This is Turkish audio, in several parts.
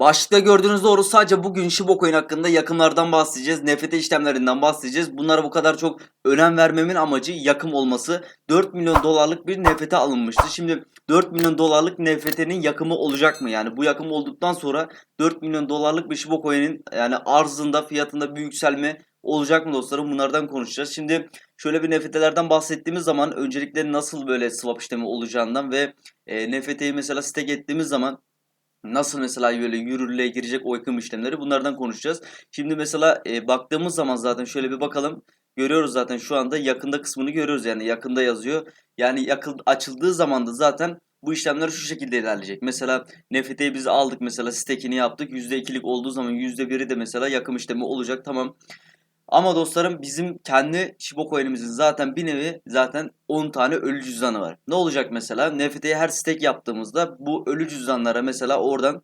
Başlıkta gördüğünüz doğru sadece bugün Shiba Coin hakkında yakımlardan bahsedeceğiz. NFT işlemlerinden bahsedeceğiz. Bunlara bu kadar çok önem vermemin amacı yakım olması. 4 milyon dolarlık bir NFT alınmıştı. Şimdi 4 milyon dolarlık NFT'nin yakımı olacak mı? Yani bu yakım olduktan sonra 4 milyon dolarlık bir Shiba Coin'in yani arzında fiyatında bir yükselme olacak mı dostlarım? Bunlardan konuşacağız. Şimdi şöyle bir NFT'lerden bahsettiğimiz zaman öncelikle nasıl böyle swap işlemi olacağından ve e, NFT'yi mesela stake ettiğimiz zaman Nasıl mesela böyle yürürlüğe girecek o yakım işlemleri bunlardan konuşacağız. Şimdi mesela e, baktığımız zaman zaten şöyle bir bakalım. Görüyoruz zaten şu anda yakında kısmını görüyoruz yani yakında yazıyor. Yani yakın açıldığı zaman da zaten bu işlemler şu şekilde ilerleyecek. Mesela NFT'yi biz aldık mesela stake'ini yaptık. %2'lik olduğu zaman %1'i de mesela yakım işlemi olacak. Tamam. Ama dostlarım bizim kendi Shiba Coin'imizin zaten bir nevi zaten 10 tane ölü cüzdanı var. Ne olacak mesela? NFT'ye her stake yaptığımızda bu ölü cüzdanlara mesela oradan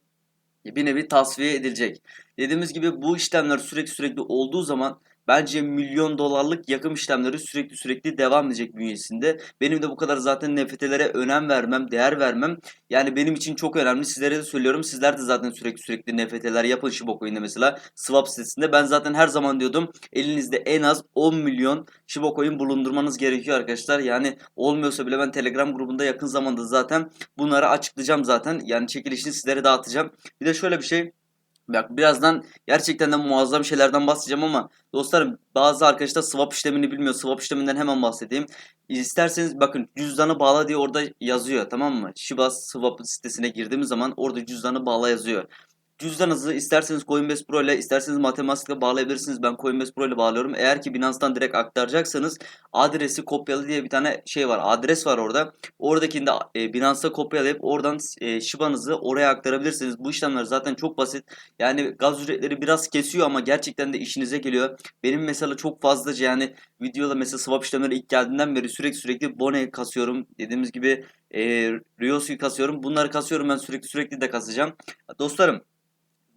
bir nevi tasfiye edilecek. Dediğimiz gibi bu işlemler sürekli sürekli olduğu zaman bence milyon dolarlık yakım işlemleri sürekli sürekli devam edecek bünyesinde. Benim de bu kadar zaten NFT'lere önem vermem, değer vermem. Yani benim için çok önemli. Sizlere de söylüyorum. Sizler de zaten sürekli sürekli NFT'ler yapın Shiba Coin'de mesela. Swap sitesinde. Ben zaten her zaman diyordum elinizde en az 10 milyon Shiba Coin bulundurmanız gerekiyor arkadaşlar. Yani olmuyorsa bile ben Telegram grubunda yakın zamanda zaten bunları açıklayacağım zaten. Yani çekilişini sizlere dağıtacağım. Bir de şöyle bir şey. Bak birazdan gerçekten de muazzam şeylerden bahsedeceğim ama dostlarım bazı arkadaşlar swap işlemini bilmiyor. Swap işleminden hemen bahsedeyim. İsterseniz bakın cüzdanı bağla diye orada yazıyor tamam mı? Shiba Swap sitesine girdiğimiz zaman orada cüzdanı bağla yazıyor. Cüzdanınızı isterseniz Coinbase Pro ile isterseniz Mathematic'le bağlayabilirsiniz. Ben Coinbase Pro ile bağlıyorum. Eğer ki Binance'dan direkt aktaracaksanız adresi kopyalı diye bir tane şey var. Adres var orada. Oradakini de e, kopyalayıp oradan e, Shiba'nızı oraya aktarabilirsiniz. Bu işlemler zaten çok basit. Yani gaz ücretleri biraz kesiyor ama gerçekten de işinize geliyor. Benim mesela çok fazlaca yani videoda mesela swap işlemleri ilk geldiğinden beri sürekli sürekli Bone kasıyorum. Dediğimiz gibi e, Riosu'yu kasıyorum. Bunları kasıyorum ben sürekli sürekli de kasacağım. Dostlarım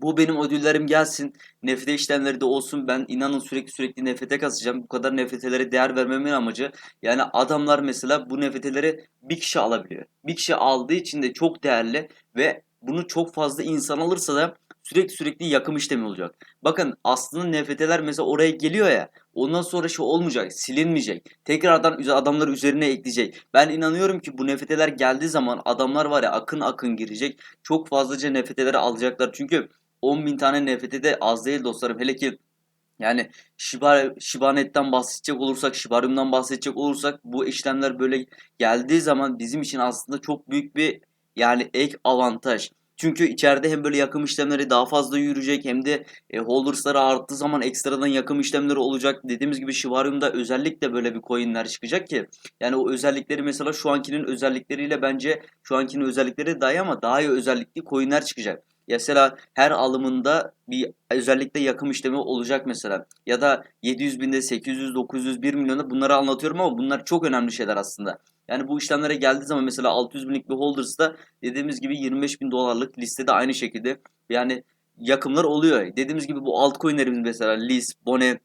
bu benim ödüllerim gelsin. NFT işlemleri de olsun. Ben inanın sürekli sürekli NFT kasacağım. Bu kadar NFT'lere değer vermemin amacı. Yani adamlar mesela bu NFT'leri bir kişi alabiliyor. Bir kişi aldığı için de çok değerli ve bunu çok fazla insan alırsa da sürekli sürekli yakım işlemi olacak. Bakın aslında NFT'ler mesela oraya geliyor ya. Ondan sonra şey olmayacak, silinmeyecek. Tekrardan adamlar üzerine ekleyecek. Ben inanıyorum ki bu NFT'ler geldiği zaman adamlar var ya akın akın girecek. Çok fazlaca NFT'leri alacaklar. Çünkü 10 bin tane NFT de az değil dostlarım. Hele ki yani Shiba, Shibanet'ten bahsedecek olursak, Shibarium'dan bahsedecek olursak bu işlemler böyle geldiği zaman bizim için aslında çok büyük bir yani ek avantaj. Çünkü içeride hem böyle yakım işlemleri daha fazla yürüyecek hem de e, holders'ları arttığı zaman ekstradan yakım işlemleri olacak. Dediğimiz gibi Shibarium'da özellikle böyle bir coin'ler çıkacak ki yani o özellikleri mesela şu ankinin özellikleriyle bence şu ankinin özellikleri daha iyi ama daha iyi özellikli coin'ler çıkacak. Mesela her alımında bir özellikle yakım işlemi olacak mesela. Ya da 700 binde 800, 900, 1 milyonda bunları anlatıyorum ama bunlar çok önemli şeyler aslında. Yani bu işlemlere geldiği zaman mesela 600 binlik bir holders'da dediğimiz gibi 25 bin dolarlık listede aynı şekilde yani yakımlar oluyor. Dediğimiz gibi bu altcoin'lerimiz mesela Lis, Bone,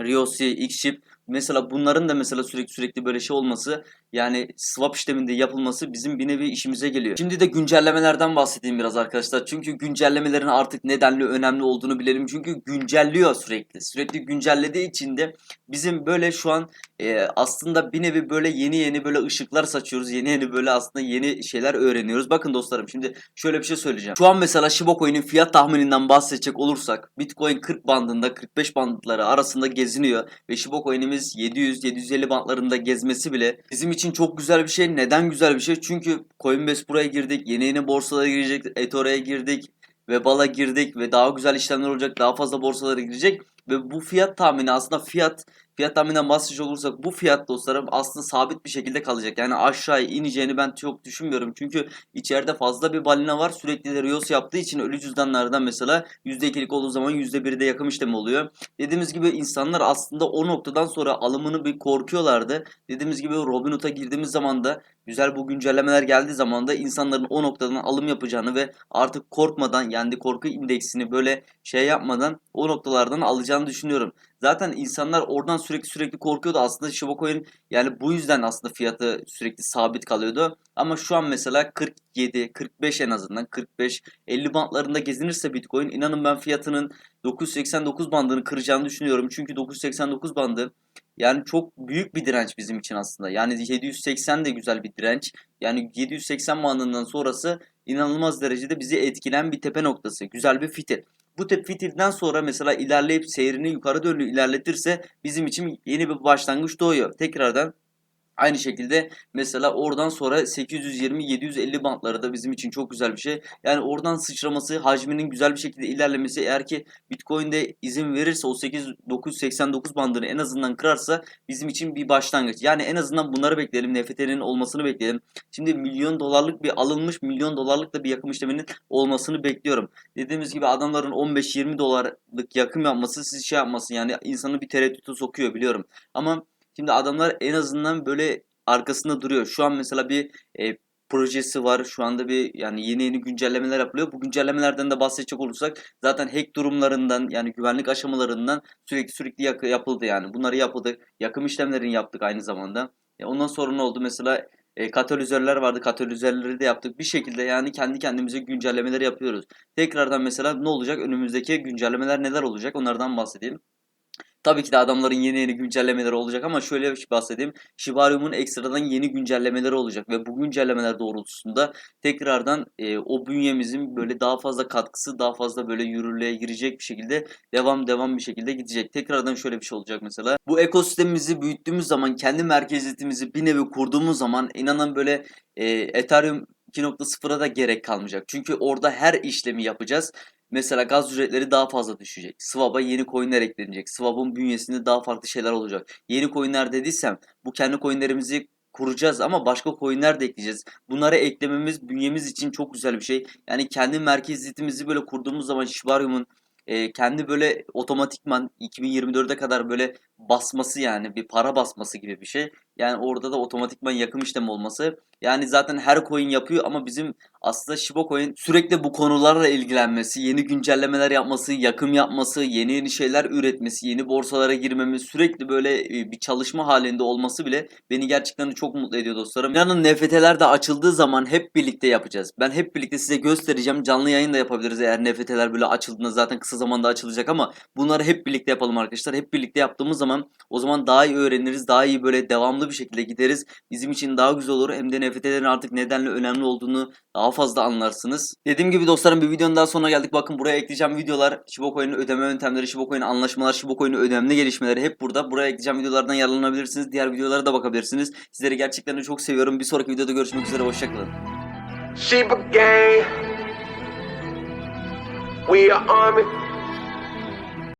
Riosi, Xship mesela bunların da mesela sürekli sürekli böyle şey olması yani swap işleminde yapılması bizim bir nevi işimize geliyor. Şimdi de güncellemelerden bahsedeyim biraz arkadaşlar. Çünkü güncellemelerin artık nedenli önemli olduğunu bilelim. Çünkü güncelliyor sürekli. Sürekli güncellediği için de bizim böyle şu an e, aslında bir nevi böyle yeni yeni böyle ışıklar saçıyoruz. Yeni yeni böyle aslında yeni şeyler öğreniyoruz. Bakın dostlarım şimdi şöyle bir şey söyleyeceğim. Şu an mesela Shiba Coin'in fiyat tahmininden bahsedecek olursak Bitcoin 40 bandında 45 bandları arasında geziniyor ve Shiba Coin'imiz 700-750 bandlarında gezmesi bile bizim için çok güzel bir şey. Neden güzel bir şey? Çünkü Coinbase buraya girdik. Yeni yeni borsalara girecek. eToro'ya girdik. Webal'a girdik ve daha güzel işlemler olacak. Daha fazla borsalara girecek. Ve bu fiyat tahmini aslında fiyat fiyat tahmininden bahsedecek olursak bu fiyat dostlarım aslında sabit bir şekilde kalacak. Yani aşağıya ineceğini ben çok düşünmüyorum. Çünkü içeride fazla bir balina var. Sürekli de Rios yaptığı için ölü cüzdanlardan mesela %2'lik olduğu zaman %1'de yakım işlemi oluyor. Dediğimiz gibi insanlar aslında o noktadan sonra alımını bir korkuyorlardı. Dediğimiz gibi Robinhood'a girdiğimiz zaman da güzel bu güncellemeler geldiği zaman da insanların o noktadan alım yapacağını ve artık korkmadan yani korku indeksini böyle şey yapmadan o noktalardan alacağını düşünüyorum. Zaten insanlar oradan sürekli sürekli korkuyordu. Aslında Shiba Coin yani bu yüzden aslında fiyatı sürekli sabit kalıyordu. Ama şu an mesela 47, 45 en azından 45, 50 bantlarında gezinirse Bitcoin inanın ben fiyatının 989 bandını kıracağını düşünüyorum. Çünkü 989 bandı yani çok büyük bir direnç bizim için aslında. Yani 780 de güzel bir direnç. Yani 780 bandından sonrası inanılmaz derecede bizi etkilen bir tepe noktası. Güzel bir fitil. Bu tep fitilden sonra mesela ilerleyip seyrini yukarı yönlü ilerletirse bizim için yeni bir başlangıç doğuyor. Tekrardan Aynı şekilde mesela oradan sonra 820-750 bantları da bizim için çok güzel bir şey. Yani oradan sıçraması, hacminin güzel bir şekilde ilerlemesi eğer ki Bitcoin'de izin verirse o 8989 bandını en azından kırarsa bizim için bir başlangıç. Yani en azından bunları bekleyelim. NFT'nin olmasını bekleyelim. Şimdi milyon dolarlık bir alınmış milyon dolarlık da bir yakım işleminin olmasını bekliyorum. Dediğimiz gibi adamların 15-20 dolarlık yakım yapması sizi şey yapmasın yani insanı bir tereddüte sokuyor biliyorum. Ama Şimdi adamlar en azından böyle arkasında duruyor. Şu an mesela bir e, projesi var. Şu anda bir yani yeni yeni güncellemeler yapılıyor. Bu güncellemelerden de bahsedecek olursak zaten hack durumlarından yani güvenlik aşamalarından sürekli sürekli yak- yapıldı yani. Bunları yapıldı. Yakım işlemlerini yaptık aynı zamanda. E, ondan sonra ne oldu? Mesela e, katalizörler vardı. Katalizörleri de yaptık. Bir şekilde yani kendi kendimize güncellemeleri yapıyoruz. Tekrardan mesela ne olacak? Önümüzdeki güncellemeler neler olacak? Onlardan bahsedeyim. Tabii ki de adamların yeni yeni güncellemeleri olacak ama şöyle bahsedeyim. Shibarium'un ekstradan yeni güncellemeleri olacak ve bu güncellemeler doğrultusunda tekrardan e, o bünyemizin böyle daha fazla katkısı, daha fazla böyle yürürlüğe girecek bir şekilde devam devam bir şekilde gidecek. Tekrardan şöyle bir şey olacak mesela. Bu ekosistemimizi büyüttüğümüz zaman, kendi merkeziyetimizi bir nevi kurduğumuz zaman inanın böyle e, Ethereum 2.0'a da gerek kalmayacak. Çünkü orada her işlemi yapacağız. Mesela gaz ücretleri daha fazla düşecek. Swap'a yeni coinler eklenecek. Swap'ın bünyesinde daha farklı şeyler olacak. Yeni coinler dediysem bu kendi coinlerimizi kuracağız ama başka coinler de ekleyeceğiz. Bunları eklememiz bünyemiz için çok güzel bir şey. Yani kendi merkeziyetimizi böyle kurduğumuz zaman Shibarium'un e, kendi böyle otomatikman 2024'e kadar böyle basması yani bir para basması gibi bir şey. Yani orada da otomatikman yakım işlemi olması. Yani zaten her coin yapıyor ama bizim aslında Shiba Coin sürekli bu konularla ilgilenmesi, yeni güncellemeler yapması, yakım yapması, yeni yeni şeyler üretmesi, yeni borsalara girmemiz, sürekli böyle e, bir çalışma halinde olması bile beni gerçekten çok mutlu ediyor dostlarım. İnanın NFT'ler de açıldığı zaman hep birlikte yapacağız. Ben hep birlikte size göstereceğim. Canlı yayın da yapabiliriz eğer NFT'ler böyle açıldığında zaten kısa zamanda açılacak ama bunları hep birlikte yapalım arkadaşlar. Hep birlikte yaptığımız zaman o zaman daha iyi öğreniriz, daha iyi böyle devamlı bir şekilde gideriz. Bizim için daha güzel olur. Hem de NFT'lerin artık nedenle önemli olduğunu daha fazla anlarsınız. Dediğim gibi dostlarım bir videonun daha sonuna geldik. Bakın buraya ekleyeceğim videolar. Shiba Coin'in ödeme yöntemleri, Shiba Coin'in anlaşmalar, Shiba Coin'in önemli gelişmeleri hep burada. Buraya ekleyeceğim videolardan yararlanabilirsiniz. Diğer videolara da bakabilirsiniz. Sizleri gerçekten çok seviyorum. Bir sonraki videoda görüşmek üzere. Hoşçakalın. Sheba gang. We are army.